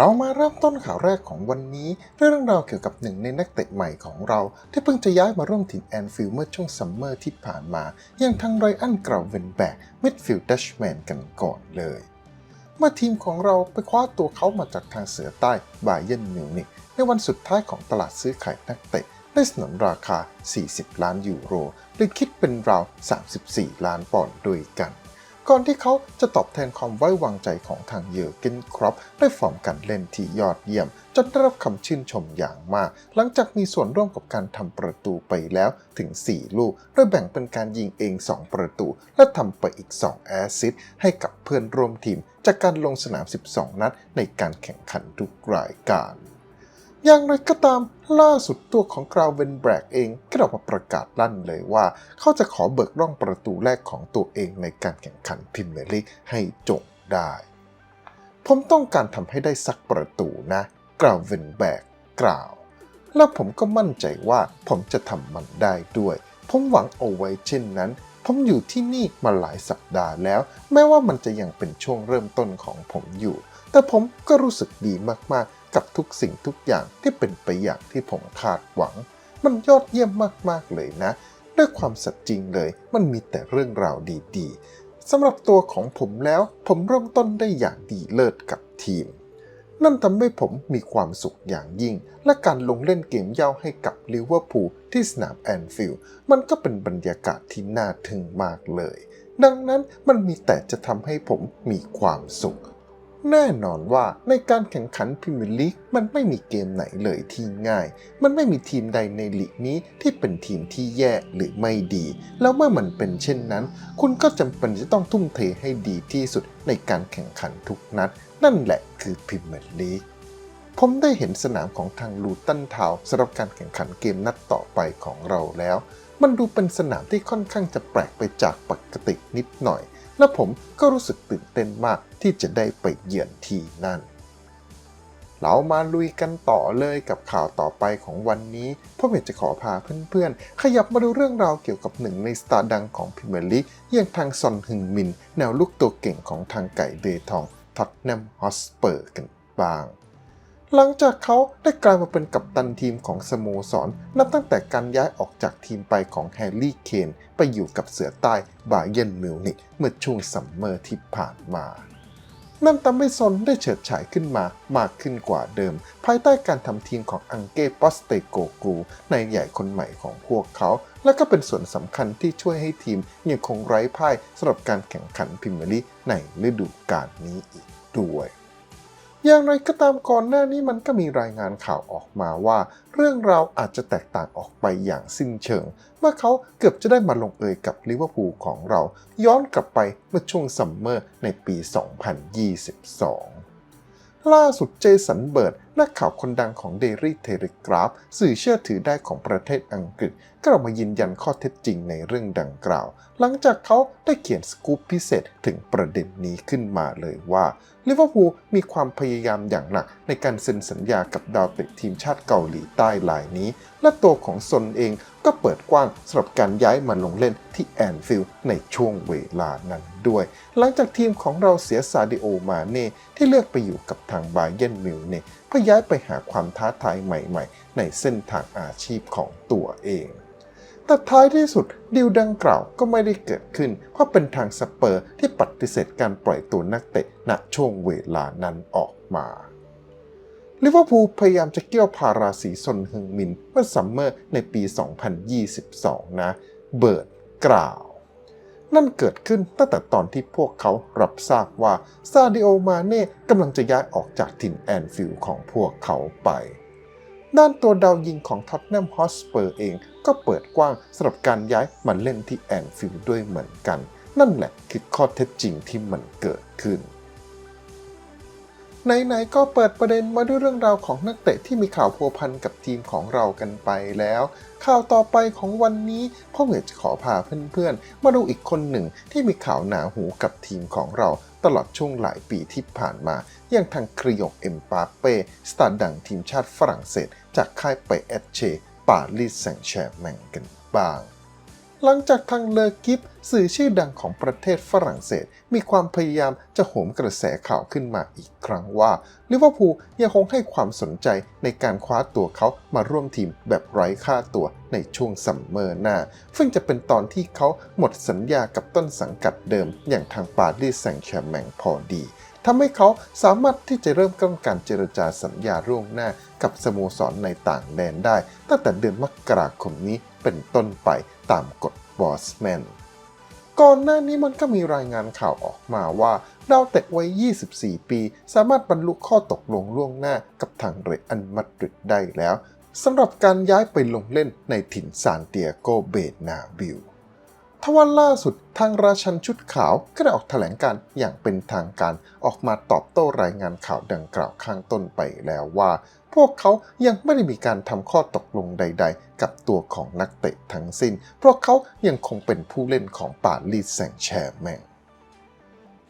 เรามาเริ่มต้นข่าวแรกของวันนี้ด้วยเรื่องราวเกี่ยวกับหนึ่งในนักเตะใหม่ของเรา ที่เพิ่งจะย้ายมาร่วมทีมแอนฟิลด์เมื่อช่วงซัมเมอร์ที่ผ่านมา อย่างทางไรอันกราวเวนแบกมิดฟิลด์ดัชแมนกันก่อนเลย เมื่อทีมของเราไปคว้าตัวเขามาจากทางเสือใต้บาเยนมิวนิกในวันสุดท้ายของตลาดซื้อขายนักเตะได้สนนราคา 40 ล้านยูโรหรือคิดเป็นราว 34 ล้านปอนด์ด้วยกัน ก่อนที่เขาจะตอบแทนความไว้วางใจของทางเยอร์เกนครอปด้วยฟอร์มการเล่นที่ยอดเยี่ยม จนได้รับคำชื่นชมอย่างมาก หลังจากมีส่วนร่วมกับการทำประตูไปแล้วถึง 4 ลูก โดยแบ่งเป็นการยิงเอง 2 ประตู และทำไปอีก 2 แอสซิสต์ให้กับเพื่อนร่วมทีม จากการลงสนาม 12 นัดในการแข่งขันทุกรายการ อย่างไรก็ตามล่าสุดตัวของกราวเวนแบรกเองก็ออกมาประกาศลั่นเลยว่า เขาจะขอเบิกร่องประตูแรกของตัวเองในการแข่งขันพรีเมียร์ลีกให้จงได้ ผมต้องการทำให้ได้สักประตูนะกราวเวนแบกกล่าว และผมก็มั่นใจว่าผมจะทำมันได้ด้วย ผมหวังเอาไว้เช่นนั้น ผมอยู่ที่นี่มาหลายสัปดาห์แล้ว แม้ว่ามันจะยังเป็นช่วงเริ่มต้นของผมอยู่ แต่ผมก็รู้สึกดีมากๆ กับทุกสิ่งทุกอย่างที่เป็นไปอย่างที่ผมคาดหวัง มันยอดเยี่ยมมากๆเลยนะ ด้วยความสัตย์จริงเลย มันมีแต่เรื่องราวดีๆสำหรับตัวของผมแล้วผมเริ่มต้นได้อย่างดีเลิศกับทีม นั่นทำให้ผมมีความสุขอย่างยิ่ง และการลงเล่นเกมเย่าให้กับลิเวอร์พูลที่สนามแอนฟิลด์มันก็เป็นบรรยากาศที่น่าทึ่งมากเลย ดังนั้นมันมีแต่จะทำให้ผมมีความสุข แน่นอนว่าในการแข่งขันพรีเมียร์ลีกมันไม่มีเกมไหนเลยที่ง่าย มันไม่มีทีมใดในลีกนี้ที่เป็นทีมที่แย่หรือไม่ดี แล้วเมื่อมันเป็นเช่นนั้น คุณก็จำเป็นจะต้องทุ่มเทให้ดีที่สุดในการแข่งขันทุกนัด นั่นแหละคือพรีเมียร์ลีกผมได้เห็นสนามของทางลูตันทาวสำหรับการแข่งขันเกมนัดต่อไปของเราแล้ว มันดูเป็นสนามที่ค่อนข้างจะแปลกไปจากปกตินิดหน่อย และผมก็รู้สึกตื่นเต้นมาก ที่จะได้ไปเยือนที่นั่น เรามาลุยกันต่อเลยกับข่าวต่อไปของวันนี้ผมอยาจะขอพาเพื่อนๆ ขยับมาดูเรื่องราวเกี่ยวกับหนึ่งในสตาร์ดังของพรีเมียร์ลีกอย่างทางซอนฮึงมิน แนวลุกตัวเก่งของทางไก่เบทองท็อตแนมฮอสเปอร์กันบ้างหลังจากเขาได้กลายมาเป็นกัปตันทีมของสโมสร นับตั้งแต่การย้ายออกจากทีมไปของแฮร์รี่เคน ไปอยู่กับเสือใต้บาเยนมิวนิกเมื่อช่วงซัมเมอร์ที่ผ่านมา นั่นทำให้ซนได้เฉิดฉายขึ้นมามากขึ้นกว่าเดิม ภายใต้การทำทีมของอังเก้ปอสเตโกกูในใหญ่คนใหม่ของพวกเขา และก็เป็นส่วนสำคัญที่ช่วยให้ทีมยังคงไร้พ่ายสำหรับการแข่งขันพรีเมียร์ลีในฤดูกาลนี้อีกด้วย อย่างไรก็ตามก่อนหน้านี้มันก็มีรายงานข่าวออกมาว่า เรื่องราวอาจจะแตกต่างออกไปอย่างสิ้นเชิง เมื่อเขาเกือบจะได้มาลงเอยกับลิเวอร์พูลของเรา ย้อนกลับไปเมื่อช่วงซัมเมอร์ในปี 2022 ล่าสุดเจสันเบิร์ด นักข่าวคนดังของ Daily Telegraph สื่อเชื่อถือได้ของประเทศอังกฤษ ก็ออกมายืนยันข้อเท็จจริงในเรื่องดังกล่าว หลังจากเขาได้เขียนสกู๊ปพิเศษถึงประเด็นนี้ขึ้นมาเลยว่าลิเวอร์พูลมีความพยายามอย่างหนักในการเซ็นสัญญากับดาวเตะทีมชาติเกาหลีใต้รายนี้ และตัวของซนเองก็เปิดกว้างสำหรับการย้ายมาลงเล่นที่แอนฟิลด์ในช่วงเวลานั้นด้วย หลังจากทีมของเราเสียซาดิโอมาเน่ที่เลือกไปอยู่กับทางบาเยนมิวเน่ เพื่อย้ายไปหาความท้าทายใหม่ ๆ ในเส้นทางอาชีพของตัวเอง แต่ท้ายที่สุดดีลดังกล่าวก็ไม่ได้เกิดขึ้น เพราะเป็นทางสเปอร์ที่ปฏิเสธการปล่อยตัวนักเตะณช่วงเวลานั้นออกมาลิเวอร์พูลพยายามจะเกี่ยวพาราสีซนฮึงมินเมื่อซัมเมอร์ในปี 2022 นะ เบิร์ดกล่าว นั่นเกิดขึ้นตั้งแต่ตอนที่พวกเขารับทราบว่าซาดิโอมาเน่กำลังจะย้ายออกจากถิ่นแอนฟิลด์ของพวกเขาไป ด้านตัวดาวยิงของท็อตแนมฮอสเปอร์เองก็เปิดกว้างสำหรับการย้ายมาเล่นที่แอนฟิลด์ด้วยเหมือนกัน นั่นแหละคือข้อเท็จจริงที่มันเกิดขึ้น ไหนๆก็เปิดประเด็นมาด้วยเรื่องราวของนักเตะที่มีข่าวพัวพันกับทีมของเรากันไปแล้ว ข่าวต่อไปของวันนี้พ่อเหมือจะขอพาเพื่อนๆ มาดูอีกคนหนึ่งที่มีข่าวหนาหูกับทีมของเราตลอดช่วงหลายปีที่ผ่านมา อย่างทางคริยงเอ็มปาเป้สตาร์ดังทีมชาติฝรั่งเศส จากค่ายไปเอเชปารีสแซงต์แชร์แมงกันบ้าง หลังจากทางเลอกิฟสื่อชื่อดังของประเทศฝรั่งเศส มีความพยายามจะโหมกระแสข่าวขึ้นมาอีกครั้งว่าลิเวอร์พูลยังคงให้ความสนใจในการคว้าตัวเขามาร่วมทีมแบบไร้ค่าตัวในช่วงซัมเมอร์หน้า ซึ่งจะเป็นตอนที่เขาหมดสัญญากับต้นสังกัดเดิมอย่างทางปารีสแซงต์แชร์แมงพอดี ทำให้เขาสามารถที่จะเริ่มต้นการเจรจาสัญญาล่วงหน้ากับสโมสรในต่างแดนได้ ตั้งแต่เดือนมกราคมนี้เป็นต้นไปตามกฎบอสแมนก่อนหน้านี้มันก็มีรายงานข่าวออกมาว่าดาวเตะวัย 24 ปี สามารถบรรลุข้อตกลงล่วงหน้ากับทางเรอัลมาดริดได้แล้วสำหรับการย้ายไปลงเล่นในถิ่นซานเตียโกเบนาบิล ทว่าล่าสุดทางราชันชุดขาวก็ได้ออกแถลงการอย่างเป็นทางการออกมาตอบโต้รายงานข่าวดังกล่าวข้างต้นไปแล้วว่า พวกเขายังไม่ได้มีการทำข้อตกลงใด ๆ กับตัวของนักเตะทั้งสิ้น เพราะเขายังคงเป็นผู้เล่นของปารีสแซงแชร์แมง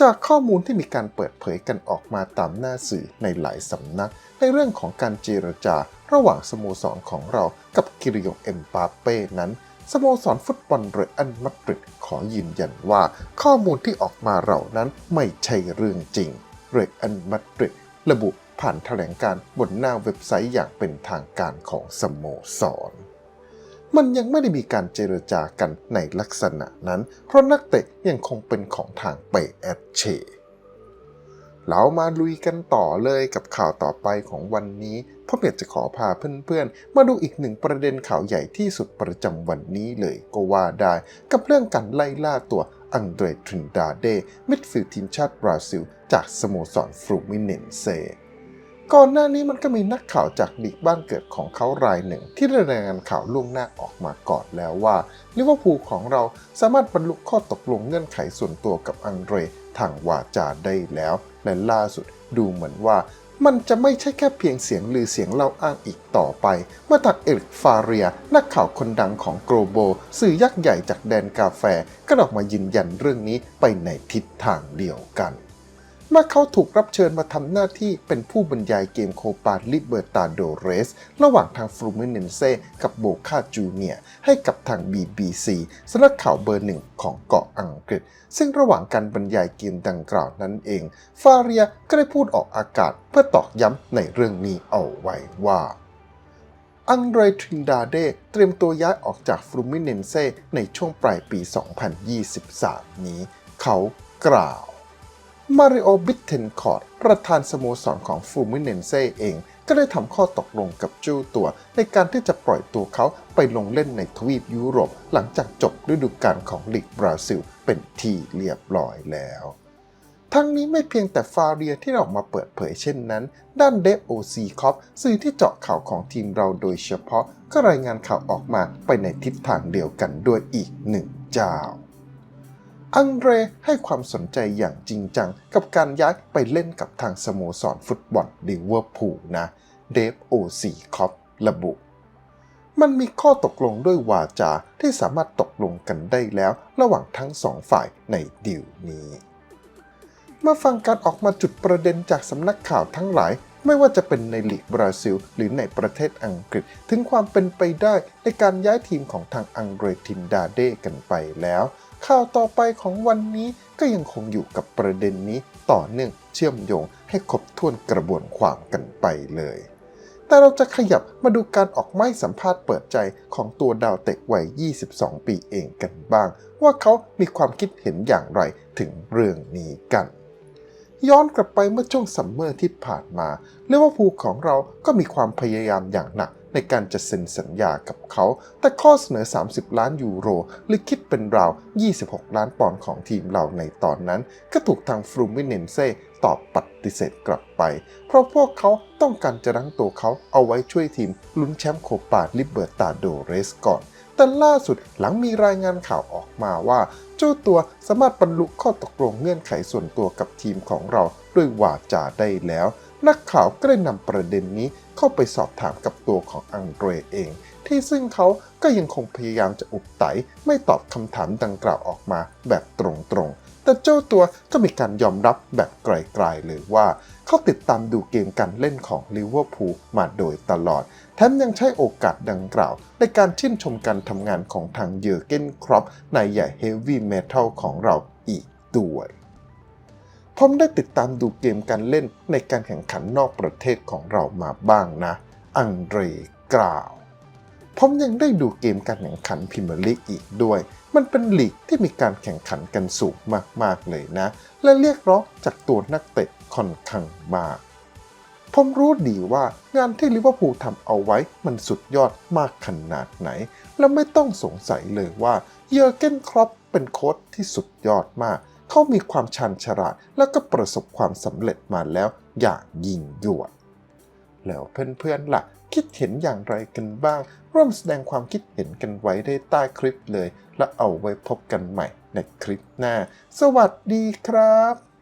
จากข้อมูลที่มีการเปิดเผยกันออกมาตามหน้าสื่อในหลายสำนัก ในเรื่องของการเจรจาระหว่างสโมสรของเรากับกิริยงเอ็มปาเป้นั้น สโมสรฟุตบอลเรอัลมาดริดขอยืนยันว่าข้อมูลที่ออกมาเหล่านั้นไม่ใช่เรื่องจริง เรอัลมาดริดระบุผ่านแถลงการบนหน้าเว็บไซต์อย่างเป็นทางการของสโมสร มันยังไม่ได้มีการเจรจากันในลักษณะนั้น เพราะนักเตะยังคงเป็นของทางเปแอดเช เรามาลุยกันต่อเลยกับข่าวต่อไปของวันนี้พ่อเปียจะขอพาเพื่อนๆ มาดูอีกหนึ่งประเด็นข่าวใหญ่ที่สุดประจำวันนี้เลยก็ว่าได้ กับเรื่องการไล่ล่าตัวอังเดรทรินดาเดมิดฟิลด์ทีมชาติบราซิล จากสโมสรฟลูมิเนนเซก่อนหน้านี้มันก็มีนักข่าวจากลีกบ้านเกิดของเขารายหนึ่ง ที่รายงานข่าวล่วงหน้าออกมาก่อนแล้วว่าลิเวอร์พูลของเราสามารถบรรลุข้อตกลงเงื่อนไขส่วนตัวกับอังเดรทางวาจาได้แล้ว และล่าสุดดูเหมือนว่ามันจะไม่ใช่แค่เพียงเสียงลือเสียงเล่าอ้างอีกต่อไป เมื่อทักเอริกฟาเรีย นักข่าวคนดังของโกลโบ สื่อยักษ์ใหญ่จากแดนกาแฟ ก็ออกมายืนยันเรื่องนี้ไปในทิศทางเดียวกัน เมื่อเขาถูกรับเชิญมาทำหน้าที่เป็นผู้บรรยายเกมโคปาลิเบอร์ตาโดเรส ระหว่างทางฟลูมิเนนเซกับโบคาจูเนียให้กับทาง BBC สำนักข่าวเบอร์หนึ่งของเกาะอังกฤษ ซึ่งระหว่างการบรรยายเกมดังกล่าวนั้นเอง ฟาเรียก็ได้พูดออกอากาศเพื่อตอกย้ำในเรื่องนี้เอาไว้ว่าอังเดรทรินดาเดเตรียมตัวย้ายออกจากฟลูมิเนนเซในช่วงปลายปี 2023 นี้ เขากล่าว มาริโอบิทเทนคอร์ดประธานสโมสรของฟูมิเนนเซเอง ก็ได้ทำข้อตกลงกับจูตัว ในการที่จะปล่อยตัวเขาไปลงเล่นในทวีปยุโรป หลังจากจบฤดูกาลของลีกบราซิล เป็นที่เรียบร้อยแล้วทั้งนี้ไม่เพียงแต่ฟาเรียที่ออกมาเปิดเผยเช่นนั้น ด้านเดฟโอซีคอปสื่อที่เจาะข่าวของทีมเราโดยเฉพาะ ก็รายงานข่าวออกมาไปในทิศทางเดียวกันด้วยอีกหนึ่งเจ้า อังเดรให้ความสนใจอย่างจริงจัง กับการย้ายไปเล่นกับทางสโมสรฟุตบอลลิเวอร์พูลนะเดฟโอซีคอประบุ มันมีข้อตกลงด้วยวาจาที่สามารถตกลงกันได้แล้วระหว่างทั้งสองฝ่ายในดีลนี้มาฟังการออกมาจุดประเด็นจากสำนักข่าวทั้งหลาย ไม่ว่าจะเป็นในลีกบราซิล หรือในประเทศอังกฤษ ถึงความเป็นไปได้ในการย้ายทีมของทางอังเรทินดาเดกันไปแล้ว ข่าวต่อไปของวันนี้ก็ยังคงอยู่กับประเด็นนี้ต่อเนื่องเชื่อมโยงให้ครบถ้วนกระบวนความกันไปเลย แต่เราจะขยับมาดูการออกไม้สัมภาษณ์เปิดใจของตัวดาวเตะวัย 22 ปีเองกันบ้าง ว่าเขามีความคิดเห็นอย่างไรถึงเรื่องนี้กันย้อนกลับไปเมื่อช่วงซัมเมอร์ที่ผ่านมาเลเวอร์พูของเราก็มีความพยายามอย่างหนัก ในการจะเซ็นสัญญากับเขา แต่ข้อเสนอ 30 ล้านยูโร หรือคิดเป็นราว 26 ล้านปอนด์ของทีมเราในตอนนั้น ก็ถูกทางฟลูมิเนนเซตอบปฏิเสธกลับไป เพราะพวกเขาต้องการจะรั้งตัวเขาเอาไว้ช่วยทีมลุ้นแชมป์โคปาลิเบอร์ตาโดเรสก่อน แต่ล่าสุดหลังมีรายงานข่าวออกมาว่า เจ้าตัวสามารถบรรลุข้อตกลงเงื่อนไขส่วนตัวกับทีมของเราด้วยวาจาได้แล้ว นักข่าวก็ได้นำประเด็นนี้เข้าไปสอบถามกับตัวของอังเดรเอง ที่ซึ่งเขาก็ยังคงพยายามจะอุบไตไม่ตอบคำถามดังกล่าวออกมาแบบตรงๆ แต่เจ้าตัวก็มีการยอมรับแบบไกลๆเลยว่า เขาติดตามดูเกมการเล่นของลิเวอร์พูลมาโดยตลอด แถมยังใช้โอกาสดังกล่าว ในการชื่นชมการทำงานของทางเยอร์เกนครอปนายใหญ่เฮฟวี่เมทัลของเราอีกด้วย ผมได้ติดตามดูเกมการเล่นในการแข่งขันนอกประเทศของเรามาบ้างนะ อังเดรกล่าว ผมยังได้ดูเกมการแข่งขันพรีเมียร์ลีกอีกด้วย มันเป็นลีกที่มีการแข่งขันกันสูงมากๆเลยนะ และเรียกร้องจากตัวนักเตะค่อนข้างมาก ผมรู้ดีว่างานที่ลิเวอร์พูลทำเอาไว้มันสุดยอดมากขนาดไหน และไม่ต้องสงสัยเลยว่าเยอร์เกนครอปเป็นโค้ชที่สุดยอดมาก เขามีความชันฉลาดและก็ประสบความสำเร็จมาแล้วอย่างยิ่งยวด แล้วเพื่อนๆล่ะ คิดเห็นอย่างไรกันบ้าง ร่วมแสดงความคิดเห็นกันไว้ได้ใต้คลิปเลย และเอาไว้พบกันใหม่ในคลิปหน้า สวัสดีครับ